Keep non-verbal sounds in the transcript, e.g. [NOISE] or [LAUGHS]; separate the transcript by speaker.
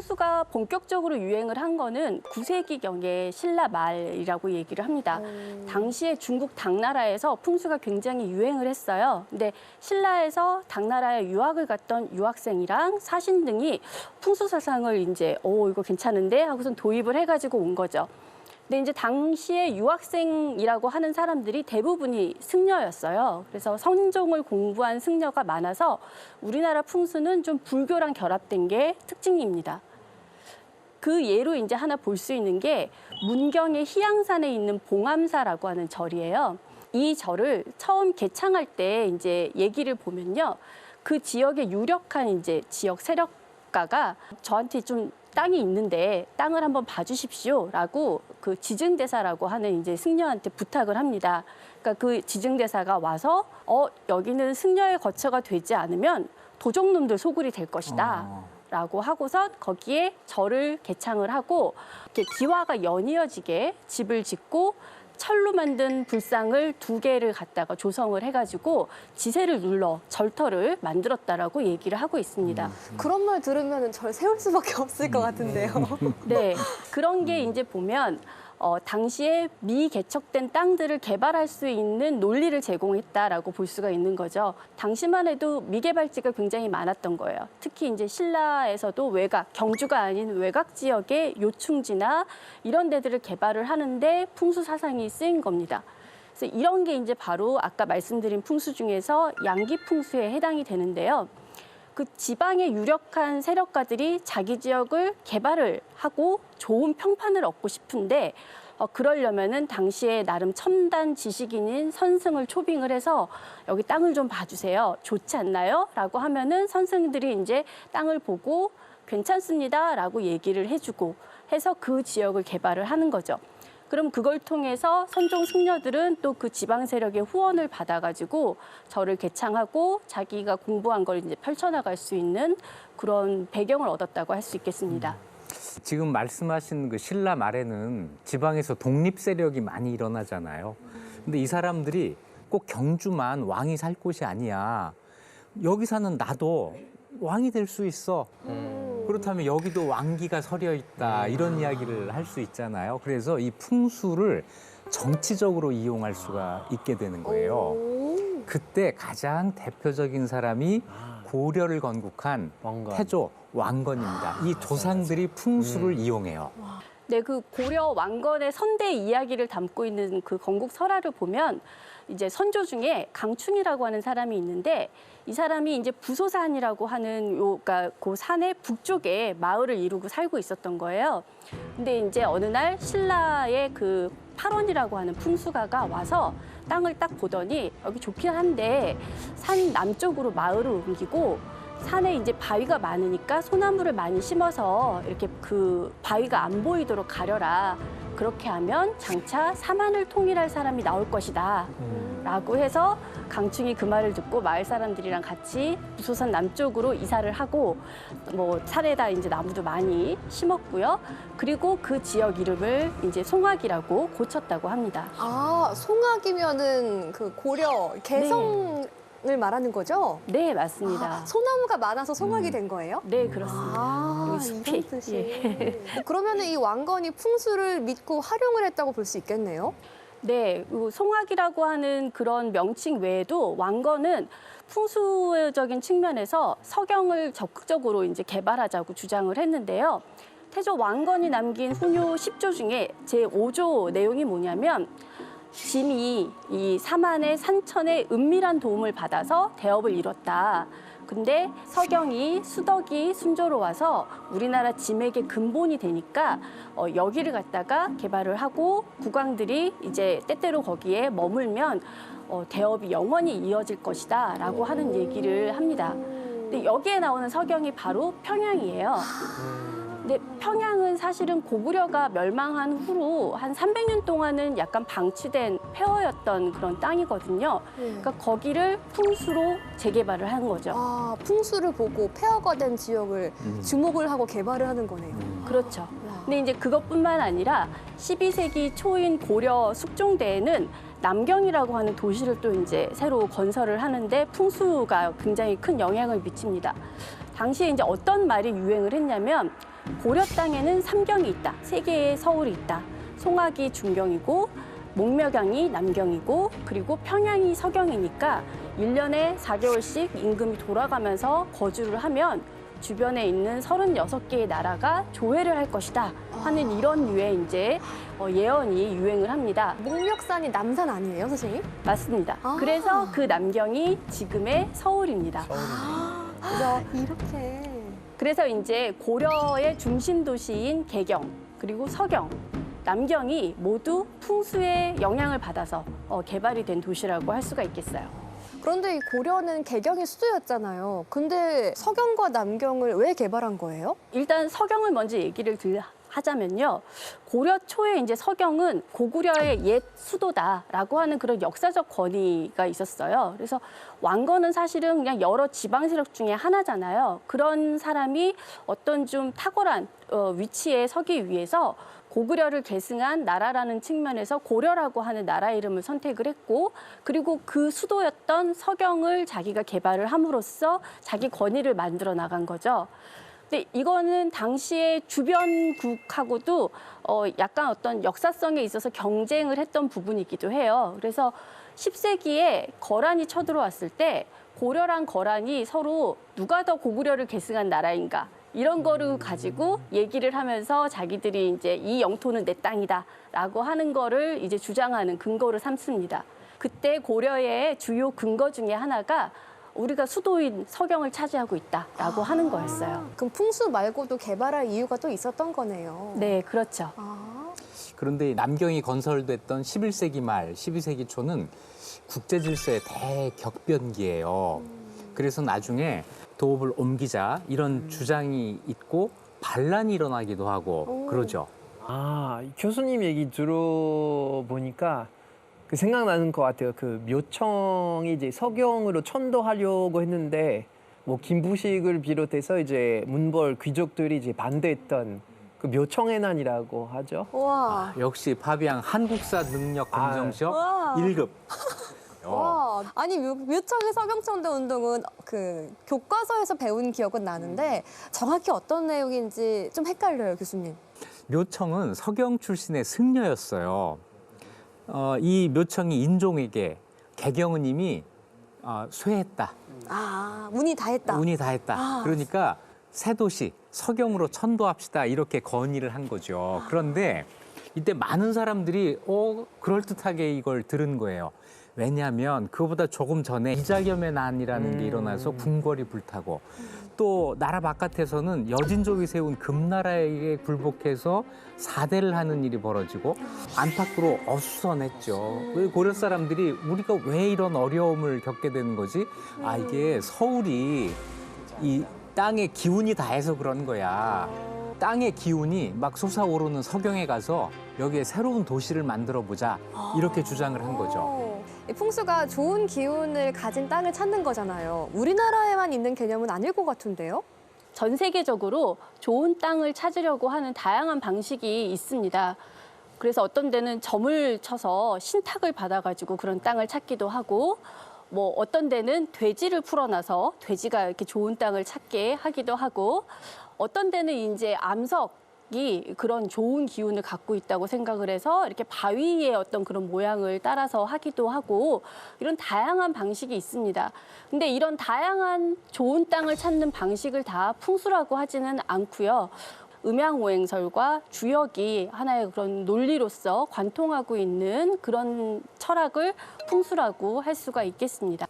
Speaker 1: 풍수가 본격적으로 유행을 한 거는 9세기경에 신라 말이라고 얘기를 합니다. 당시에 중국 당나라에서 풍수가 굉장히 유행을 했어요. 근데 신라에서 당나라에 유학을 갔던 유학생이랑 사신 등이 풍수 사상을 이제 오 이거 괜찮은데 하고선 도입을 해가지고 온 거죠. 근데 이제 당시에 유학생이라고 하는 사람들이 대부분이 승려였어요. 그래서 성종을 공부한 승려가 많아서 우리나라 풍수는 좀 불교랑 결합된 게 특징입니다. 그 예로 이제 하나 볼 수 있는 게 문경의 희양산에 있는 봉암사라고 하는 절이에요. 이 절을 처음 개창할 때 이제 얘기를 보면요. 그 지역의 유력한 이제 지역 세력가가 저한테 좀 땅이 있는데 땅을 한번 봐주십시오라고 그 지증대사라고 하는 이제 승려한테 부탁을 합니다. 그러니까 그 지증대사가 와서 어 여기는 승려의 거처가 되지 않으면 도적놈들 소굴이 될 것이다. 라고 하고선 거기에 절을 개창을 하고 이렇게 기와가 연이어지게 집을 짓고 철로 만든 불상을 두 개를 갖다가 조성을 해가지고 지세를 눌러 절터를 만들었다라고 얘기를 하고 있습니다.
Speaker 2: 그런 말 들으면 절 세울 수밖에 없을 것 같은데요.
Speaker 1: 네, [LAUGHS] 그런 게 이제 보면 어, 당시에 미개척된 땅들을 개발할 수 있는 논리를 제공했다라고 볼 수가 있는 거죠. 당시만 해도 미개발지가 굉장히 많았던 거예요. 특히 이제 신라에서도 외곽, 경주가 아닌 외곽 지역의 요충지나 이런 데들을 개발을 하는데 풍수 사상이 쓰인 겁니다. 그래서 이런 게 이제 바로 아까 말씀드린 풍수 중에서 양기 풍수에 해당이 되는데요. 그 지방의 유력한 세력가들이 자기 지역을 개발을 하고 좋은 평판을 얻고 싶은데 어, 그러려면은 당시에 나름 첨단 지식인인 선승을 초빙을 해서 여기 땅을 좀 봐주세요. 좋지 않나요? 라고 하면은 선생들이 이제 땅을 보고 괜찮습니다 라고 얘기를 해주고 해서 그 지역을 개발을 하는 거죠. 그럼 그걸 통해서 선종 승려들은 또 그 지방 세력의 후원을 받아가지고 절을 개창하고 자기가 공부한 걸 이제 펼쳐나갈 수 있는 그런 배경을 얻었다고 할 수 있겠습니다.
Speaker 3: 지금 말씀하신 그 신라 말에는 지방에서 독립 세력이 많이 일어나잖아요. 근데 이 사람들이 꼭 경주만 왕이 살 곳이 아니야. 여기 사는 나도 왕이 될 수 있어. 그렇다면 여기도 왕기가 서려 있다. 이런 이야기를 할 수 있잖아요. 그래서 이 풍수를 정치적으로 이용할 수가 있게 되는 거예요. 그때 가장 대표적인 사람이 고려를 건국한
Speaker 4: 왕건.
Speaker 3: 태조 왕건입니다. 이 조상들이 풍수를 이용해요.
Speaker 1: 네, 그 고려 왕건의 선대 이야기를 담고 있는 그 건국 설화를 보면 이제 선조 중에 강충이라고 하는 사람이 있는데 이 사람이 이제 부소산이라고 하는 요, 그러니까 그 산의 북쪽에 마을을 이루고 살고 있었던 거예요. 근데 이제 어느 날 신라의 그 팔원이라고 하는 풍수가가 와서 땅을 딱 보더니 여기 좋긴 한데 산 남쪽으로 마을을 옮기고 산에 이제 바위가 많으니까 소나무를 많이 심어서 이렇게 그 바위가 안 보이도록 가려라. 그렇게 하면 장차 사만을 통일할 사람이 나올 것이다. 라고 해서 강충이 그 말을 듣고 마을 사람들이랑 같이 부소산 남쪽으로 이사를 하고 뭐 산에다 이제 나무도 많이 심었고요. 그리고 그 지역 이름을 이제 송악이라고 고쳤다고 합니다.
Speaker 2: 아, 송악이면은 그 고려 개성 을 말하는 거죠?
Speaker 1: 네, 맞습니다.
Speaker 2: 아, 소나무가 많아서 송악이 된 거예요?
Speaker 1: 네, 그렇습니다.
Speaker 2: 아,
Speaker 1: 여기 숲이,
Speaker 2: 이런 뜻이.
Speaker 1: 예.
Speaker 2: 그러면은 이 왕건이 풍수를 믿고 활용을 했다고 볼 수 있겠네요.
Speaker 1: 네, 그 송악이라고 하는 그런 명칭 외에도 왕건은 풍수적인 측면에서 서경을 적극적으로 이제 개발하자고 주장을 했는데요. 태조 왕건이 남긴 훈요 10조 중에 제 5조 내용이 뭐냐면 짐이 이 사만의 산천의 은밀한 도움을 받아서 대업을 이뤘다. 근데 서경이 수덕이 순조로 와서 우리나라 짐에게 근본이 되니까 어, 여기를 갖다가 개발을 하고 국왕들이 이제 때때로 거기에 머물면 어, 대업이 영원히 이어질 것이다라고 하는 얘기를 합니다. 근데 여기에 나오는 서경이 바로 평양이에요. 근데 평양은 사실은 고구려가 멸망한 후로 한 300년 동안은 약간 방치된 폐허였던 그런 땅이거든요. 그러니까 거기를 풍수로 재개발을 한 거죠.
Speaker 2: 아, 풍수를 보고 폐허가 된 지역을 주목을 하고 개발을 하는 거네요.
Speaker 1: 그렇죠. 근데 이제 그것뿐만 아니라 12세기 초인 고려 숙종대에는 남경이라고 하는 도시를 또 이제 새로 건설을 하는데 풍수가 굉장히 큰 영향을 미칩니다. 당시에 이제 어떤 말이 유행을 했냐면 고려 땅에는 삼경이 있다. 세 개의 서울이 있다. 송악이 중경이고 목묘경이 남경이고 그리고 평양이 서경이니까 일년에사개월씩 임금이 돌아가면서 거주를 하면 주변에 있는 36개의 나라가 조회를 할 것이다 하는 이런 류의 이제 어, 예언이 유행을 합니다.
Speaker 2: 목멱산이 남산 아니에요, 선생님?
Speaker 1: 맞습니다.
Speaker 2: 아.
Speaker 1: 그래서 그 남경이 지금의 서울입니다.
Speaker 2: 그래서 이렇게.
Speaker 1: 그래서 이제 고려의 중심 도시인 개경 그리고 서경 남경이 모두 풍수의 영향을 받아서 어, 개발이 된 도시라고 할 수가 있겠어요.
Speaker 2: 그런데 이 고려는 개경의 수도였잖아요. 근데 서경과 남경을 왜 개발한 거예요?
Speaker 1: 일단 서경을 먼저 얘기를 들 하자면요. 고려 초에 이제 서경은 고구려의 옛 수도다라고 하는 그런 역사적 권위가 있었어요. 그래서 왕건은 사실은 그냥 여러 지방 세력 중에 하나잖아요. 그런 사람이 어떤 좀 탁월한 어, 위치에 서기 위해서 고구려를 계승한 나라라는 측면에서 고려라고 하는 나라 이름을 선택을 했고 그리고 그 수도였던 서경을 자기가 개발을 함으로써 자기 권위를 만들어 나간 거죠. 근데 이거는 당시에 주변국하고도 어 약간 어떤 역사성에 있어서 경쟁을 했던 부분이기도 해요. 그래서 10세기에 거란이 쳐들어왔을 때 고려랑 거란이 서로 누가 더 고구려를 계승한 나라인가 이런 거를 가지고 얘기를 하면서 자기들이 이제 이 영토는 내 땅이다라고 하는 거를 이제 주장하는 근거를 삼습니다. 그때 고려의 주요 근거 중에 하나가 우리가 수도인 서경을 차지하고 있다라고 하는 거였어요.
Speaker 2: 그럼 풍수 말고도 개발할 이유가 또 있었던 거네요.
Speaker 1: 네, 그렇죠.
Speaker 2: 아,
Speaker 3: 그런데 이 남경이 건설됐던 11세기 말, 12세기 초는 국제 질서의 대격변기예요. 그래서 나중에 도읍을 옮기자 이런 주장이 있고 반란이 일어나기도 하고
Speaker 2: 오.
Speaker 3: 그러죠.
Speaker 4: 아, 교수님 얘기 들어보니까 그 생각나는 것 같아요. 그 묘청이 이제 서경으로 천도하려고 했는데 뭐 김부식을 비롯해서 이제 문벌 귀족들이 이제 반대했던 그 묘청의 난이라고 하죠.
Speaker 2: 와.
Speaker 3: 역시 파비앙 한국사 능력
Speaker 4: 아.
Speaker 3: 검정 시험
Speaker 2: 와.
Speaker 3: 일 1급. 어.
Speaker 2: 와, 아니 묘, 묘청의 서경천도 운동은 그 교과서에서 배운 기억은 나는데 정확히 어떤 내용인지 좀 헷갈려요, 교수님.
Speaker 3: 묘청은 서경 출신의 승려였어요. 어, 이 묘청이 인종에게 개경은님이 어, 쇠했다.
Speaker 2: 아, 운이 다 했다.
Speaker 3: 운이 다 했다.
Speaker 2: 아.
Speaker 3: 그러니까 새 도시 서경으로 천도합시다 이렇게 건의를 한 거죠. 그런데 이때 많은 사람들이 어 그럴듯하게 이걸 들은 거예요. 왜냐하면 그거보다 조금 전에 이자겸의 난이라는 게
Speaker 4: 음.
Speaker 3: 일어나서 궁궐이 불타고 또 나라 바깥에서는 여진족이 세운 금나라에게 굴복해서 사대를 하는 일이 벌어지고 안팎으로 어수선했죠. 왜 고려 사람들이 우리가 왜 이런 어려움을 겪게 되는 거지? 아 이게 서울이 이 땅의 기운이 다해서 그런 거야. 땅의 기운이 막 솟아오르는 서경에 가서 여기에 새로운 도시를 만들어 보자 이렇게 주장을 한 거죠.
Speaker 2: 풍수가 좋은 기운을 가진 땅을 찾는 거잖아요. 우리나라에만 있는 개념은 아닐 것 같은데요?
Speaker 1: 전 세계적으로 좋은 땅을 찾으려고 하는 다양한 방식이 있습니다. 그래서 어떤 데는 점을 쳐서 신탁을 받아가지고 그런 땅을 찾기도 하고, 뭐 어떤 데는 돼지를 풀어놔서 돼지가 이렇게 좋은 땅을 찾게 하기도 하고, 어떤 데는 이제 암석 이 그런 좋은 기운을 갖고 있다고 생각을 해서 이렇게 바위의 어떤 그런 모양을 따라서 하기도 하고 이런 다양한 방식이 있습니다. 근데 이런 다양한 좋은 땅을 찾는 방식을 다 풍수라고 하지는 않고요. 음양오행설과 주역이 하나의 그런 논리로서 관통하고 있는 그런 철학을 풍수라고 할 수가 있겠습니다.